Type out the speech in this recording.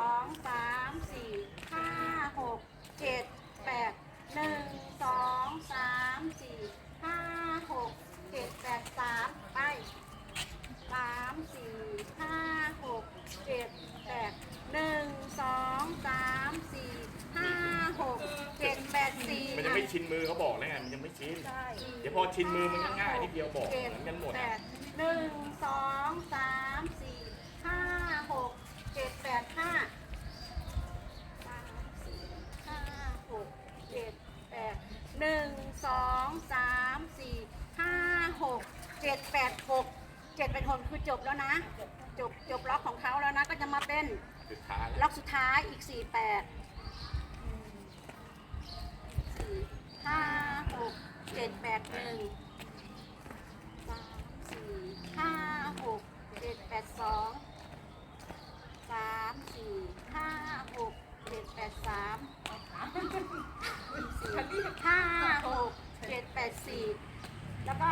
สองสามสี่ห้าหกเจ็ดแปดหนึ่งสองสามสี่ห้าหกเจ็ดแปดสามไปสามสี่ห้าหกเจ็ดแปดหนึ่งสองสามสี่ห้าหกเจ็ดแปดสี่มันยังไม่ชินมือเขาบอกแล้วไงมันยังไม่ชิน ใช่เดี๋ยวพอชินมือมันก็ง่ายนิดเดียวบอกจ็เหมือนกันหมดแปอะ ดหนึ่งสองสามสี่ห้าหกเจ็ดแปดห้าสามสี่ห้าหกเจ็ดแปด หนึ่งสองสามสี่ห้าหกเจ็ดแปดหกเจ็ดเป็นหกคือจบแล้วนะ จบจบล็อกของเขาแล้วนะ ก็จะมาเป็นสุดท้ายล็อกสุดท้ายอีกสี่แปดสี่ห้าหกเจ็ดแปดหนึ่งสามสี่ห้าหกเจ็ดแปดสองสามสี่ห้าหกเจ็ดแปดสามสี่ห้าหกเจ็ดแป ดสี่แล้วก็